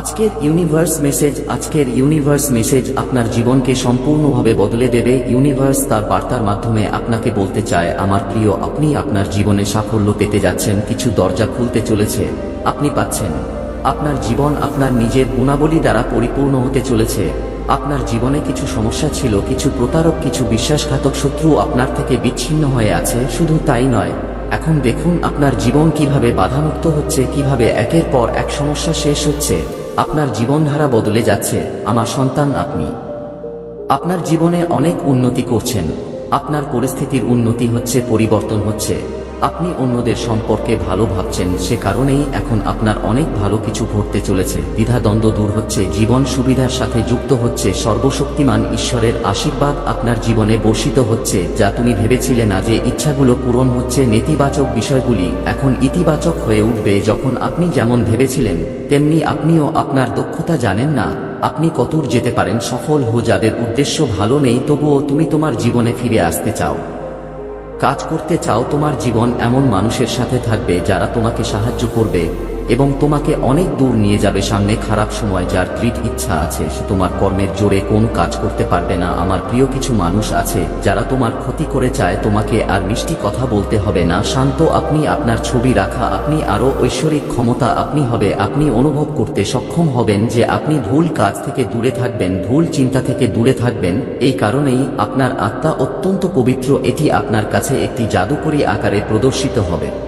আজকের universe message আজকের universe message আপনার জীবনকে সম্পূর্ণভাবে বদলে দেবে। ইউনিভার্স তার বার্তার মাধ্যমে আপনাকে বলতে চায়, আমার প্রিয়, আপনি আপনার জীবনে সাফল্য পেতে যাচ্ছেন, কিছু দরজা খুলতে চলেছে, আপনি পাচ্ছেন। আপনার জীবন আপনার নিজের গুণাবলী দ্বারা পরিপূর্ণ হতে চলেছে। আপনার জীবনে কিছু সমস্যা ছিল, কিছু প্রতারক, কিছু বিশ্বাসঘাতক শত্রু আপনার থেকে বিচ্ছিন্ন হয়ে আছে, শুধু তাই নয়। এখন দেখুন, আপনার জীবন কীভাবে বাধামুক্ত হচ্ছে, কীভাবে একের পর এক সমস্যা শেষ হচ্ছে। আপনার জীবনধারা বদলে যাচ্ছে, আমার সন্তান আপনি। আপনার জীবনে অনেক উন্নতি করছেন, আপনার পরিস্থিতির উন্নতি হচ্ছে, পরিবর্তন হচ্ছে। আপনি অন্যদের সম্পর্কে ভালো ভাবছেন, সে কারণেই এখন আপনার অনেক ভালো কিছু ঘটতে চলেছে। দ্বিধাদ্বন্দ্ব দূর হচ্ছে, জীবন সুবিধার সাথে যুক্ত হচ্ছে, সর্বশক্তিমান ঈশ্বরের আশীর্বাদ আপনার জীবনে বর্ষিত হচ্ছে, যা তুমি ভেবেছিলে না যে ইচ্ছাগুলো পূরণ হচ্ছে। নেতিবাচক বিষয়গুলি এখন ইতিবাচক হয়ে উঠবে, যখন আপনি যেমন ভেবেছিলেন, তেমনি আপনিও আপনার দক্ষতা জানেন না। আপনি কতদূর যেতে পারেন, সফল হো যাদের উদ্দেশ্য ভালো নেই, তবুও তুমি তোমার জীবনে ফিরে আসতে চাও। কাজ করতে চাও তোমার জীবন এমন মানুষের সাথে থাকবে যারা তোমাকে সাহায্য করবে। এবং তোমাকে অনেক দূর নিয়ে যাবে সামনে খারাপ সময় যার দৃঢ় ইচ্ছা আছে, সে তোমার কর্মের জোরে কোন কাজ করতে পারবে না। আমার প্রিয় কিছু মানুষ আছে, যারা তোমার ক্ষতি করে চায়, তোমাকে আর মিষ্টি কথা বলতে হবে না। শান্ত আপনি আপনার ছবি রাখা, আপনি আরও ঐশ্বরিক ক্ষমতা আপনি হবে, আপনি অনুভব করতে সক্ষম হবেন যে আপনি ভুল কাজ থেকে দূরে থাকবেন, ভুল চিন্তা থেকে দূরে থাকবেন। এই কারণেই আপনার আত্মা অত্যন্ত পবিত্র, এটি আপনার কাছে একটি জাদুকরী আকারে প্রদর্শিত হবে।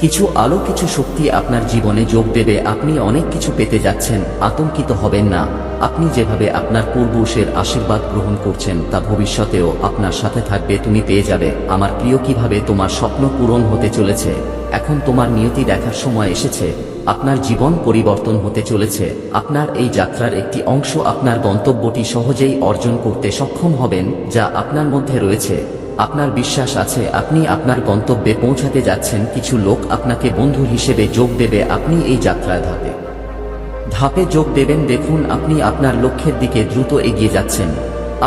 কিছু আলো, কিছু শক্তি আপনার জীবনে যোগ দেবে। আপনি অনেক কিছু পেতে যাচ্ছেন, আতঙ্কিত হবেন না। আপনি যেভাবে আপনার পূর্বপুরুষের আশীর্বাদ গ্রহণ করছেন, তা ভবিষ্যতেও আপনার সাথে থাকবে, তুমি পেয়ে যাবে। আমার প্রিয়, কীভাবে তোমার স্বপ্ন পূরণ হতে চলেছে? এখন তোমার নিয়তি দেখার সময় এসেছে। আপনার জীবন পরিবর্তন হতে চলেছে। আপনার এই যাত্রার একটি অংশ আপনার গন্তব্যটি সহজেই অর্জন করতে সক্ষম হবেন, যা আপনার মধ্যে রয়েছে। আপনার বিশ্বাস আছে, আপনি আপনার গন্তব্যে পৌঁছাতে যাচ্ছেন, কিছু লোক আপনাকে বন্ধু হিসেবে যোগ দেবে, আপনি এই যাত্রায় ধাপে। ধাপে যোগ দেবেন, দেখুন আপনি আপনার লক্ষ্যের দিকে দ্রুত এগিয়ে যাচ্ছেন।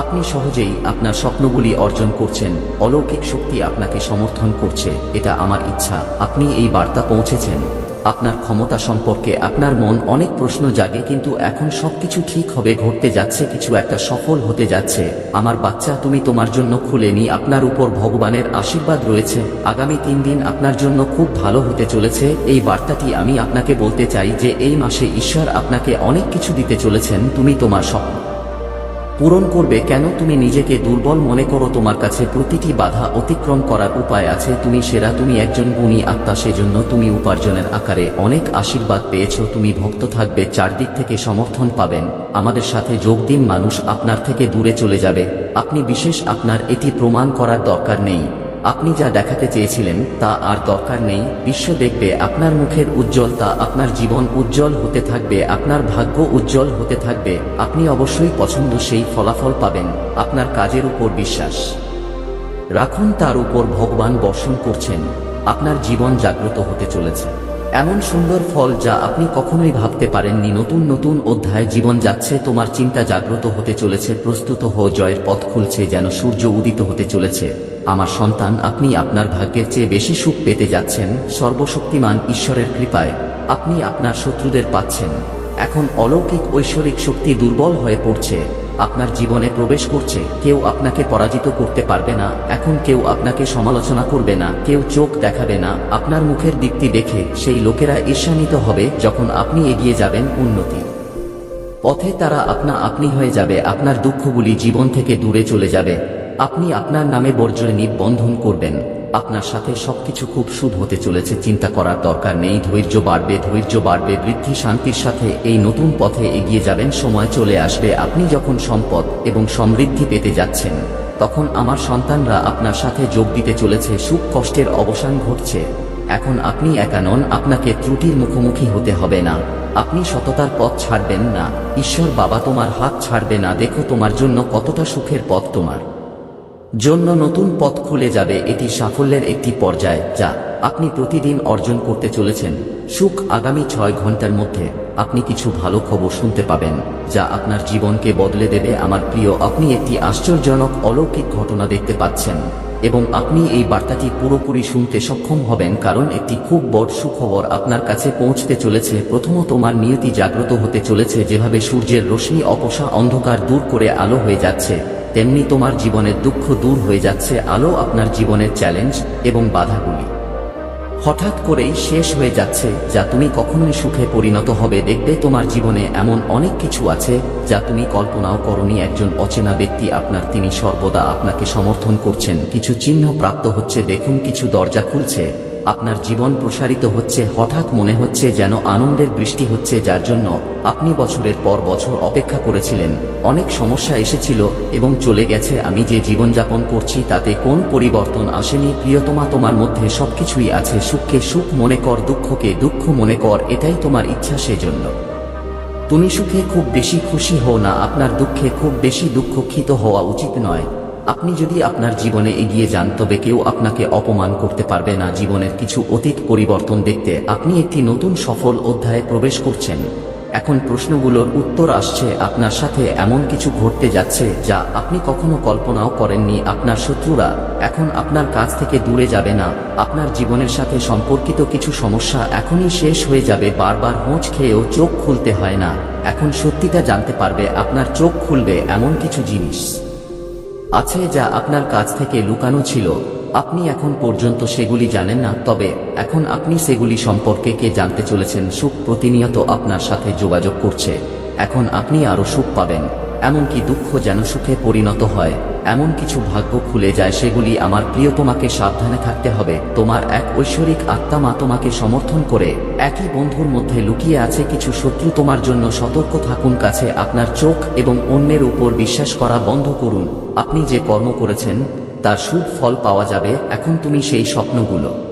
আপনি সহজেই আপনার স্বপ্নগুলি অর্জন করছেন, অলৌকিক শক্তি আপনাকে সমর্থন করছে, এটা আমার ইচ্ছা, আপনি এই বার্তা পৌঁছেছেন। আপনার ক্ষমতা সম্পর্কে আপনার মন অনেক প্রশ্ন জাগে, কিন্তু এখন সবকিছু ঠিক হবে, ঘটতে যাচ্ছে, কিছু একটা সফল হতে যাচ্ছে। আমার বাচ্চা, তুমি তোমার জন্য খুলেনি আপনার উপর ভগবানের আশীর্বাদ রয়েছে। আগামী তিন দিন আপনার জন্য খুব ভালো হতে চলেছে। এই বার্তাটি আমি আপনাকে বলতে চাই যে, এই মাসে ঈশ্বর আপনাকে অনেক কিছু দিতে চলেছেন, তুমি তোমার স্বপ্ন পূরণ করবে কেন? তুমি নিজেকে দুর্বল মনে করো, তোমার কাছে প্রতিটি বাধা অতিক্রম করার উপায় আছে। তুমি সেরা, তুমি একজন গুণী আত্মা, সেজন্য তুমি উপার্জনের আকারে অনেক আশীর্বাদ পেয়েছ। তুমি ভক্ত থাকবে, চারদিক থেকে সমর্থন পাবেন। আমাদের সাথে যোগ দিন, মানুষ আপনার থেকে দূরে চলে যাবে। আপনি বিশেষ আপনার এটি প্রমাণ করার দরকার নেই। আপনি যা দেখাতে চেয়েছিলেন তা আর দরকার নেই। বিশ্ব দেখবে আপনার মুখের উজ্জ্বলতা, আপনার জীবন উজ্জ্বল হতে থাকবে, আপনার ভাগ্য উজ্জ্বল হতে থাকবে। আপনি অবশ্যই পছন্দ সেই ফলাফল পাবেন, আপনার কাজের উপর বিশ্বাস। রাখুন, তার উপর ভগবান বর্ষণ করছেন, আপনার জীবন জাগ্রত হতে চলেছে। এমন সুন্দর ফল যা আপনি কখনোই ভাবতে পারেননি। নতুন নতুন অধ্যায় জীবন যাচ্ছে, তোমার চিন্তা জাগ্রত হতে চলেছে, প্রস্তুত হো জয়ের পথ খুলছে যেন সূর্য উদিত হতে চলেছে। আমার সন্তান, আপনি আপনার ভাগ্যের চেয়ে বেশি সুখ পেতে যাচ্ছেন। সর্বশক্তিমান ঈশ্বরের কৃপায় আপনি আপনার শত্রুদের পাচ্ছেন। এখন অলৌকিক ঐশ্বরিক শক্তি দুর্বল হয়ে পড়ছে। আপনার জীবনে প্রবেশ করছে। কেউ আপনাকে পরাজিত করতে পারবে না। এখন কেউ আপনাকে সমালোচনা করবে না। কেউ চোখ দেখাবে না। আপনার মুখের দিকটি দেখে সেই লোকেরা ঈর্ষান্বিত হবে যখন আপনি এগিয়ে যাবেন উন্নতি। পথে তারা আপনা আপনি হয়ে যাবে। আপনার দুঃখগুলি জীবন থেকে দূরে চলে যাবে। আপনি আপনার নামে বর্জ্য নিবন্ধন করবেন। আপনার সাথে সবকিছু খুব শুভ হতে চলেছে, চিন্তা করার দরকার নেই, ধৈর্য বাড়বে ধৈর্য বাড়বে, বৃদ্ধি শান্তির সাথে এই নতুন পথে এগিয়ে যাবেন, সময় চলে আসবে, আপনি যখন সম্পদ এবং সমৃদ্ধি পেতে যাচ্ছেন, তখন আমার সন্তানরা আপনার সাথে যোগ দিতে চলেছে, সুখ কষ্টের অবসান ঘটছে। এখন আপনি একা নন, আপনাকে ত্রুটির মুখোমুখি হতে হবে না। আপনি সততার পথ ছাড়বেন না। ঈশ্বর বাবা, তোমার হাত ছাড়বে না। দেখো তোমার জন্য কতটা সুখের পথ তোমার। জন্য নতুন পথ খুলে যাবে এটি সাফল্যের একটি পর্যায় যা আপনি প্রতিদিন অর্জন করতে চলেছেন। সুখ আগামী ছয় ঘণ্টার মধ্যে আপনি কিছু ভালো খবর শুনতে পাবেন, যা আপনার জীবনকে বদলে দেবে। আমার প্রিয়, আপনি একটি আশ্চর্যজনক অলৌকিক ঘটনা দেখতে পাচ্ছেন, এবং আপনি এই বার্তাটি পুরোপুরি শুনতে সক্ষম হবেন, কারণ একটি খুব বড় সুখবর আপনার কাছে পৌঁছতে চলেছে। প্রথমত, তোমার নিয়তি জাগ্রত হতে চলেছে, যেভাবে সূর্যের রশ্মি অপসা অন্ধকার দূর করে আলো হয়ে যাচ্ছে। তেমনি তোমার জীবনের দুঃখ দূর হয়ে যাচ্ছে আলো আপনার জীবনের চ্যালেঞ্জ এবং বাধাগুলি। হঠাৎ করেই শেষ হয়ে যাচ্ছে যা তুমি কখনোই সুখে পরিণত হবে। দেখবে তোমার জীবনে এমন অনেক কিছু আছে যা তুমি কল্পনাও করনি একজন অচেনা ব্যক্তি আপনার তিনি সর্বদা আপনাকে সমর্থন করছেন। কিছু চিহ্ন প্রাপ্ত হচ্ছে, দেখুন, কিছু দরজা খুলছে। আপনার জীবন প্রসারিত হচ্ছে, হঠাৎ মনে হচ্ছে যেন আনন্দের বৃষ্টি হচ্ছে, যার জন্য আপনি বছরের পর বছর অপেক্ষা করেছিলেন। অনেক সমস্যা এসেছিল এবং চলে গেছে। আমি যে জীবনযাপন করছি, তাতে কোন পরিবর্তন আসেনি? প্রিয়তমা, তোমার মধ্যে সবকিছুই আছে। সুখকে সুখ মনে কর, দুঃখকে দুঃখ মনে কর, এটাই তোমার ইচ্ছা সেজন্য। তুমি সুখে খুব বেশি খুশি হও না। আপনার দুঃখে খুব বেশি দুঃখক্ষিত হওয়া উচিত নয়। আপনি যদি আপনার জীবনে এগিয়ে যান, তবে কেউ আপনাকে অপমান করতে পারবে না। জীবনের কিছু অতীত পরিবর্তন দেখতে আপনি একটি নতুন সফল অধ্যায়ে প্রবেশ করছেন। এখন প্রশ্নগুলোর উত্তর আসছে, আপনার সাথে এমন কিছু ঘটতে যাচ্ছে যা আপনি কখনো কল্পনাও করেননি। আপনার শত্রুরা এখন আপনার কাছ থেকে দূরে যাবে না। আপনার জীবনের সাথে সম্পর্কিত কিছু সমস্যা এখনই শেষ হয়ে যাবে। বারবার হোঁচ খেয়েও চোখ খুলতে হয় না। এখন সত্যিটা জানতে পারবে, আপনার চোখ খুলবে এমন কিছু জিনিস। আছে যা আপনার কাছ থেকে লুকানো ছিল। আপনি এখন পর্যন্ত সেগুলি জানেন না, তবে এখন আপনি সেগুলি সম্পর্কে কে জানতে চলেছেন সুখ প্রতিনিয়ত আপনার সাথে যোগাযোগ করছে। এখন আপনি আরও সুখ পাবেন, এমনকি দুঃখ যেন সুখে পরিণত হয়। এমন কিছু ভাগ্য খুলে যায় সেগুলি আমার প্রিয় তোমাকে সাবধানে থাকতে হবে। তোমার এক ঐশ্বরিক আত্মা মা তোমাকে সমর্থন করে। একই বন্ধুর মধ্যে লুকিয়ে আছে কিছু শত্রু তোমার জন্য সতর্ক থাকুন, কাছে আপনার চোখ এবং অন্যের উপর বিশ্বাস করা বন্ধ করুন। আপনি যে কর্ম করেছেন, তার সুফল ফল পাওয়া যাবে। এখন তুমি সেই স্বপ্নগুলো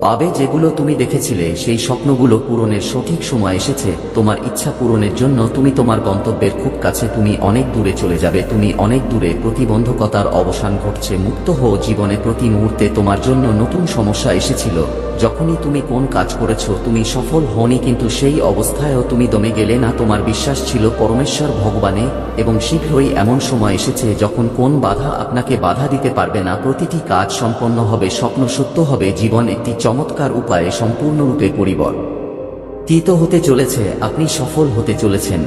পাবে যেগুলো তুমি দেখেছিলে, সেই স্বপ্নগুলো পূরণের সঠিক সময় এসেছে, তোমার ইচ্ছা পূরণের জন্য তুমি তোমার গন্তব্যের খুব কাছে, তুমি অনেক দূরে চলে যাবে, তুমি অনেক দূরে প্রতিবন্ধকতার অবসান ঘটছে, মুক্ত হও জীবনে প্রতি মুহূর্তে, তোমার জন্য নতুন সমস্যা এসেছিল। যখনই তুমি কোন কাজ করেছ, তুমি সফল হনি কিন্তু সেই অবস্থায়ও তুমি দমে গেলে না। তোমার বিশ্বাস ছিল পরমেশ্বর ভগবানে, এবং শীঘ্রই এমন সময় এসেছে যখন কোন বাধা আপনাকে বাধা দিতে পারবে না। প্রতিটি কাজ সম্পন্ন হবে, স্বপ্ন সত্য হবে, জীবন একটি চমৎকার উপায়ে সম্পূর্ণরূপে পরিবর্তিত হতে চলেছে, আপনি সফল হতে চলেছেন,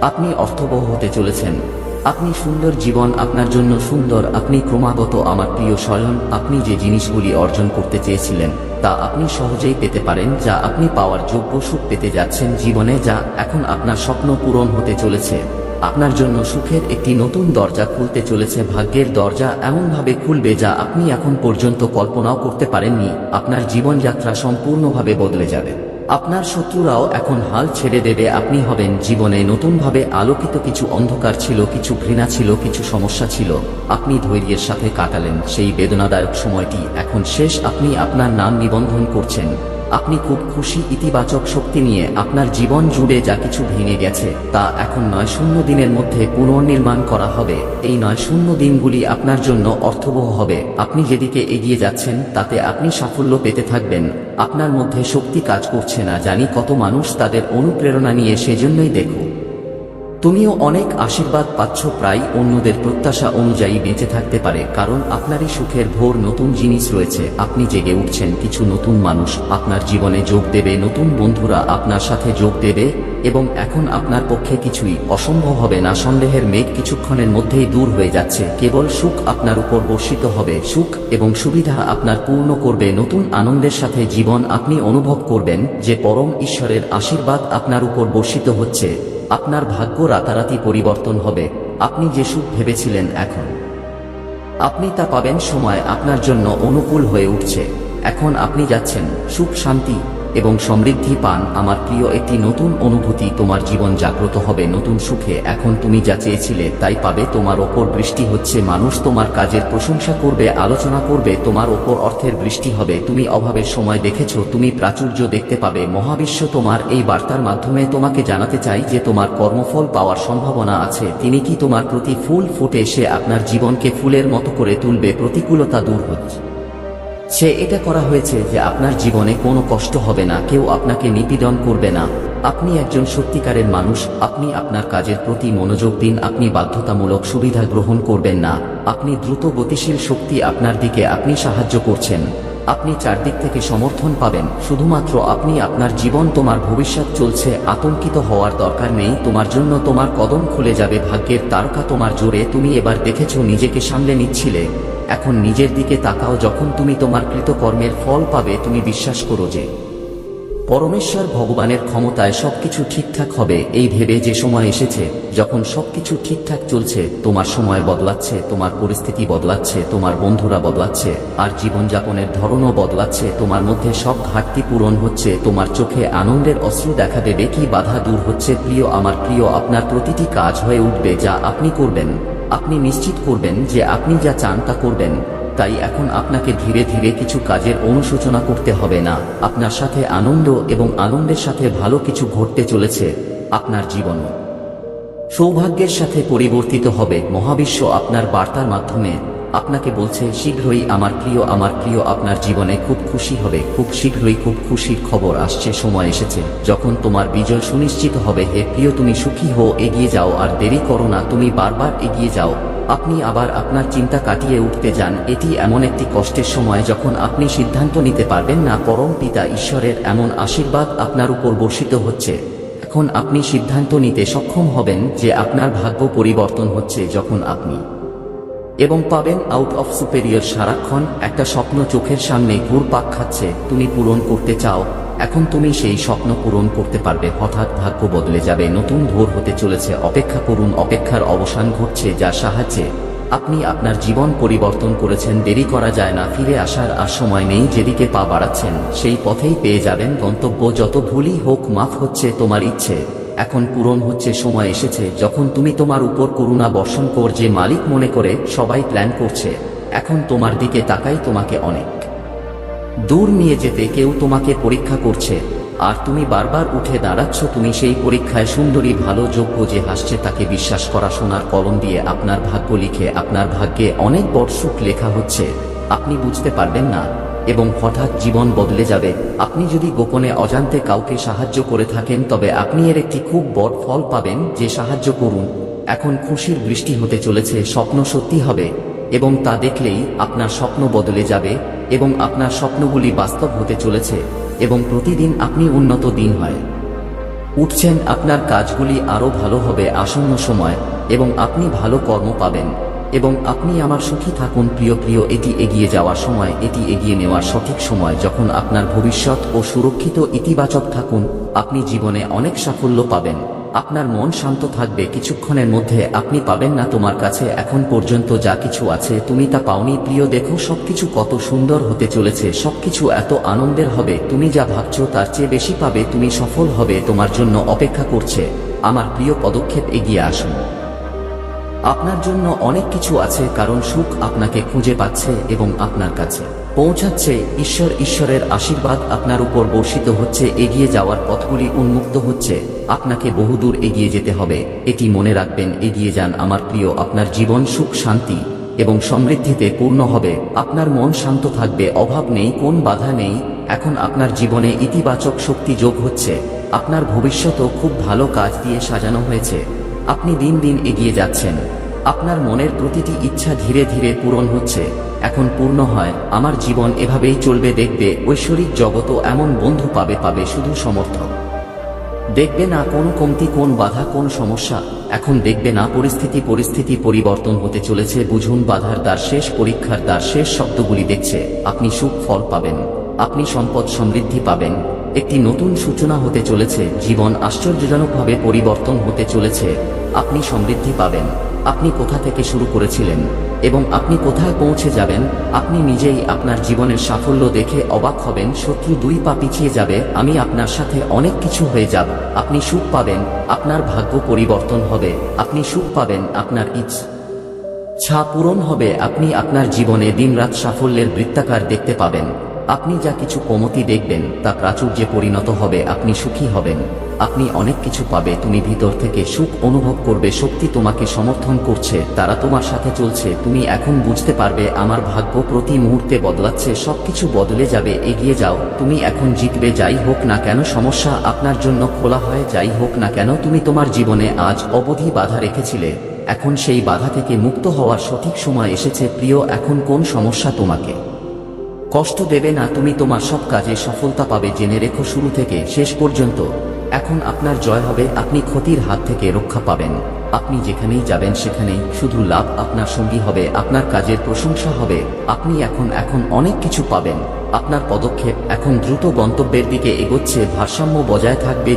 আপনি অর্থবহ হতে চলেছেন। আপনি সুন্দর জীবন আপনার জন্য সুন্দর, আপনি ক্রমাগত আমার প্রিয় স্বয়ং, আপনি যে জিনিসগুলি অর্জন করতে চেয়েছিলেন, তা আপনি সহজেই পেতে পারেন, যা আপনি পাওয়ার যোগ্য সুখ পেতে যাচ্ছেন জীবনে, যা এখন আপনার স্বপ্ন পূরণ হতে চলেছে। আপনার জন্য সুখের একটি নতুন দরজা খুলতে চলেছে, ভাগ্যের দরজা এমনভাবে খুলবে যা আপনি এখন পর্যন্ত কল্পনাও করতে পারেননি। আপনার জীবনযাত্রা সম্পূর্ণভাবে বদলে যাবে। আপনার শত্রুরাও এখন হাল ছেড়ে দেবে। আপনি হবেন জীবনে নতুনভাবে আলোকিত কিছু অন্ধকার ছিল, কিছু ঘৃণা ছিল, কিছু সমস্যা ছিল। আপনি ধৈর্যের সাথে কাটালেন। সেই বেদনাদায়ক সময়টি এখন শেষ। আপনি আপনার নাম নিবন্ধন করছেন। আপনি খুব খুশি ইতিবাচক শক্তি নিয়ে আপনার জীবন জুড়ে যা কিছু ভেঙে গেছে, তা এখন নয় শূন্য দিনের মধ্যে পুনর্নির্মাণ করা হবে। এই নয় শূন্য দিনগুলি আপনার জন্য অর্থবহ হবে। আপনি যেদিকে এগিয়ে যাচ্ছেন, তাতে আপনি সাফল্য পেতে থাকবেন। আপনার মধ্যে শক্তি কাজ করছে না, জানি কত মানুষ তাদের অনুপ্রেরণা নিয়ে সেজন্যই দেখো। তুমিও অনেক আশীর্বাদ পাচ্ছ প্রায় অন্যদের প্রত্যাশা অনুযায়ী বেঁচে থাকতে পারে, কারণ আপনারই সুখের ভোর নতুন জিনিস রয়েছে, আপনি জেগে উঠছেন কিছু নতুন মানুষ, আপনার জীবনে যোগ দেবে নতুন বন্ধুরা আপনার সাথে যোগ দেবে, এবং এখন আপনার পক্ষে কিছুই অসম্ভব হবে না, সন্দেহের মেঘ কিছুক্ষণের মধ্যেই দূর হয়ে যাচ্ছে, কেবল সুখ আপনার উপর বর্ষিত হবে, সুখ এবং সুবিধা আপনার পূর্ণ করবে, নতুন আনন্দের সাথে জীবন আপনি অনুভব করবেন, যে পরম ঈশ্বরের আশীর্বাদ আপনার উপর বর্ষিত হচ্ছে। আপনার ভাগ্য রাতারাতি পরিবর্তন হবে। আপনি যে সুখ ভেবেছিলেন এখন। আপনি তা পাবেন সময় আপনার জন্য অনুকূল হয়ে উঠছে। এখন আপনি যাচ্ছেন, সুখ, শান্তি এবং সমৃদ্ধি পান। আমার প্রিয়, একটি নতুন অনুভূতি তোমার জীবন জাগ্রত হবে। নতুন সুখে, এখন তুমি যা চেয়েছিলে তাই পাবে। তোমার ওপর বৃষ্টি হচ্ছে, মানুষ তোমার কাজের প্রশংসা করবে, আলোচনা করবে, তোমার ওপর অর্থের বৃষ্টি হবে। তুমি অভাবের সময় দেখেছ, তুমি প্রাচুর্য দেখতে পাবে। মহাবিশ্ব তোমার এই বার্তার মাধ্যমে তোমাকে জানাতে চাই যে তোমার কর্মফল পাওয়ার সম্ভাবনা আছে। তিনি কি তোমার প্রতি ফুল ফুটে এসে আপনার জীবনকে ফুলের মতো করে তুলবে। প্রতিকূলতা দূর হচ্ছে। সে এটা করা হয়েছে যে আপনার জীবনে কোনো কষ্ট হবে না, কেউ আপনাকে নিপীড়ন করবে না। আপনি একজন সত্যিকারের মানুষ, আপনি আপনার কাজের প্রতি মনোযোগ দিন, আপনি বাধ্যতামূলক সুবিধা গ্রহণ করবেন না। আপনি দ্রুত গতিশীল শক্তি আপনার দিকে আপনি সাহায্য করছেন। আপনি চারদিক থেকে সমর্থন পাবেন, শুধুমাত্র আপনি আপনার জীবন তোমার ভবিষ্যৎ চলছে, আতঙ্কিত হওয়ার দরকার নেই, তোমার জন্য তোমার কদম খুলে যাবে, ভাগ্যের তারকা তোমার জোরে, তুমি এবার দেখেছ নিজেকে সামলে নিচ্ছিলে। এখন নিজের দিকে তাকাও, যখন তুমি তোমার কৃতকর্মের ফল পাবে, তুমি বিশ্বাস করো যে পরমেশ্বর ভগবানের ক্ষমতায় সবকিছু ঠিকঠাক হবে। এই ভেবে যে সময় এসেছে, যখন সবকিছু ঠিকঠাক চলছে, তোমার সময় বদলাচ্ছে, তোমার পরিস্থিতি বদলাচ্ছে, তোমার বন্ধুরা বদলাচ্ছে, আর জীবনযাপনের ধরনও বদলাচ্ছে, তোমার মধ্যে সব ঘাটতি পূরণ হচ্ছে, তোমার চোখে আনন্দের অশ্রু দেখা দেবে, কি বাধা দূর হচ্ছে, প্রিয়, আমার প্রিয়, আপনার প্রতিটি কাজ হয়ে উঠবে, যা আপনি করবেন। আপনি নিশ্চিত করবেন যে আপনি যা চান তা করবেন। তাই এখন আপনাকে ধীরে ধীরে কিছু কাজের অনুশোচনা করতে হবে না। আপনার সাথে আনন্দ এবং আনন্দের সাথে ভালো কিছু ঘটতে চলেছে আপনার জীবন। সৌভাগ্যের সাথে পরিবর্তিত হবে মহাবিশ্ব আপনার বার্তার মাধ্যমে। আপনাকে বলছে, শীঘ্রই আমার প্রিয় আমার প্রিয়, আপনার জীবনে খুব খুশি হবে, খুব শীঘ্রই খুব খুশির খবর আসছে, সময় এসেছে। যখন তোমার বিজয় সুনিশ্চিত হবে, হে প্রিয়, তুমি সুখী হো এগিয়ে যাও, আর দেরি করো না, তুমি বারবার এগিয়ে যাও। আপনি আবার আপনার চিন্তা কাটিয়ে উঠতে যান। এটি এমন একটি কষ্টের সময়, যখন আপনি সিদ্ধান্ত নিতে পারবেন না, পরম পিতা ঈশ্বরের এমন আশীর্বাদ আপনার উপর বর্ষিত হচ্ছে। এখন আপনি সিদ্ধান্ত নিতে সক্ষম হবেন যে আপনার ভাগ্য পরিবর্তন হচ্ছে যখন আপনি এবং পাবেন আউট অফ সুপেরিয়র সারাক্ষণ একটা স্বপ্ন চোখের সামনে ঘুরপাক খাচ্ছে, তুমি পূরণ করতে চাও, এখন তুমি সেই স্বপ্ন পূরণ করতে পারবে, হঠাৎ ভাগ্য বদলে যাবে, নতুন ভোর হতে চলেছে, অপেক্ষা করুন, অপেক্ষার অবসান ঘটছে যার সাহায্যে, আপনি আপনার জীবন পরিবর্তন করেছেন, দেরি করা যায় না, ফিরে আসার আর সময় নেই, যেদিকে পা বাড়াচ্ছেন, সেই পথেই পেয়ে যাবেন গন্তব্য, যত ভুলই হোক, মাফ হচ্ছে তোমার ইচ্ছে। এখন পূরণ হচ্ছে, সময় এসেছে। যখন তুমি তোমার উপর করুণা বর্ষণ কর যে মালিক মনে করে, সবাই প্ল্যান করছে। এখন তোমার দিকে তাকাই তোমাকে অনেক। দূর নিয়ে যেতে কেউ তোমাকে পরীক্ষা করছে। আর তুমি বারবার উঠে দাঁড়াচ্ছ, তুমি সেই পরীক্ষায় সুন্দরী, ভালো, যোগ্য যে হাসছে তাকে বিশ্বাস করা সোনার কলম দিয়ে আপনার ভাগ্য লিখে, আপনার ভাগ্যে অনেক বড় সুখ লেখা হচ্ছে। আপনি বুঝতে পারবেন না। এবং হঠাৎ জীবন বদলে যাবে। আপনি যদি গোপনে অজান্তে কাউকে সাহায্য করে থাকেন, তবে আপনি এর একটি খুব বড় ফল পাবেন যে সাহায্য করুন। এখন খুশির বৃষ্টি হতে চলেছে, স্বপ্ন সত্যি হবে, এবং তা দেখলেই আপনার স্বপ্ন বদলে যাবে, এবং আপনার স্বপ্নগুলি বাস্তব হতে চলেছে, এবং প্রতিদিন আপনি উন্নত দিন হয়। উঠছেন, আপনার কাজগুলি আরও ভালো হবে, আসন্ন সময়, এবং আপনি ভালো কর্ম পাবেন। এবং আপনি আমার সুখী থাকুন, প্রিয় প্রিয়, এটি এগিয়ে যাওয়ার সময়, এটি এগিয়ে নেওয়ার সঠিক সময়। যখন আপনার ভবিষ্যৎ ও সুরক্ষিত ইতিবাচক থাকুন, আপনি জীবনে অনেক সাফল্য পাবেন। আপনার মন শান্ত থাকবে। কিছুক্ষণের মধ্যে আপনি পাবেন না তোমার কাছে এখন পর্যন্ত যা কিছু আছে, তুমি তা পাওনি। প্রিয়, দেখো সবকিছু কত সুন্দর হতে চলেছে। সবকিছু এত আনন্দের হবে। তুমি যা ভাবছ তার চেয়ে বেশি পাবে। তুমি সফল হবে। তোমার জন্য অপেক্ষা করছে। আমার প্রিয় পদক্ষেপ এগিয়ে আসুন। আপনার জন্য অনেক কিছু আছে, কারণ সুখ আপনাকে খুঁজে পাচ্ছে এবং আপনার কাছে পৌঁছাচ্ছে। ঈশ্বর ঈশ্বরের আশীর্বাদ আপনার উপর বর্ষিত হচ্ছে, এগিয়ে যাওয়ার পথগুলি উন্মুক্ত হচ্ছে। আপনাকে বহুদূর এগিয়ে যেতে হবে। এটি মনে রাখবেন, এগিয়ে যান আমার প্রিয়, আপনার জীবন সুখ, শান্তি এবং সমৃদ্ধিতে পূর্ণ হবে। আপনার মন শান্ত থাকবে, অভাব নেই, কোন বাধা নেই। এখন আপনার জীবনে ইতিবাচক শক্তি যোগ হচ্ছে। আপনার ভবিষ্যতও খুব ভালো কাজ দিয়ে সাজানো হয়েছে। আপনি দিন দিন এগিয়ে যাচ্ছেন। আপনার মনের প্রতিটি ইচ্ছা ধীরে ধীরে পূরণ হচ্ছে। এখন পূর্ণ হয়, আমার জীবন এভাবেই চলবে দেখবে ঐশ্বরিক জগতও এমন বন্ধু পাবে পাবে শুধু সমর্থক। দেখবে না কোন কমতি, কোন বাধা, কোন সমস্যা, এখন দেখবে না পরিস্থিতি পরিস্থিতি পরিবর্তন হতে চলেছে, বুঝুন বাধার দ্বার শেষ, পরীক্ষার দ্বার শেষ শব্দগুলি দেখছে, আপনি সুখ ফল পাবেন, আপনি সম্পদ সমৃদ্ধি পাবেন। একটি নতুন সূচনা হতে চলেছে। জীবন আশ্চর্যজনকভাবে পরিবর্তন হতে চলেছে। আপনি সমৃদ্ধি পাবেন। আপনি কোথা থেকে শুরু করেছিলেন? এবং আপনি কোথায় পৌঁছে যাবেন? আপনি নিজেই আপনার জীবনের সাফল্য দেখে অবাক হবেন, শত্রু দুই পা পিছিয়ে যাবে, আমি আপনার সাথে অনেক কিছু হয়ে যাব। আপনি সুখ পাবেন, আপনার ভাগ্য পরিবর্তন হবে, আপনি সুখ পাবেন, আপনার ইচ্ছা পূরণ হবে, আপনি আপনার জীবনে দিনরাত সাফল্যের বৃত্তাকার দেখতে পাবেন। আপনি যা কিছু কমতি দেখবেন, তা প্রাচুর্যে পরিণত হবে, আপনি সুখী হবেন। আপনি অনেক কিছু পাবে, তুমি ভিতর থেকে সুখ অনুভব করবে, শক্তি তোমাকে সমর্থন করছে, তারা তোমার সাথে চলছে, তুমি এখন বুঝতে পারবে, আমার ভাগ্য প্রতি মুহূর্তে বদলাচ্ছে, সবকিছু বদলে যাবে, এগিয়ে যাও, তুমি এখন জিতবে, যাই হোক না কেন, সমস্যা আপনার জন্য খোলা হয়, যাই হোক না কেন, তুমি তোমার জীবনে আজ অবধি বাধা রেখেছিলে। এখন সেই বাধা থেকে মুক্ত হওয়ার সঠিক সময় এসেছে, প্রিয়, এখন কোন সমস্যা তোমাকে? কষ্ট দেবে না তুমি তোমার সব কাজে সফলতা পাবে জেনে রেখো শুরু থেকে শেষ পর্যন্ত। এখন আপনার জয় হবে, আপনি ক্ষতির হাত থেকে রক্ষা পাবেন। আপনি যেখানেই যাবেন সেখানেই শুধু লাভ আপনার সঙ্গী হবে, আপনার কাজের প্রশংসা হবে। আপনি এখন এখন অনেক কিছু পাবেন। আপনার পদক্ষেপ এখন দ্রুত গন্তব্যের দিকে এগোচ্ছে, ভারসাম্য বজায় থাকবে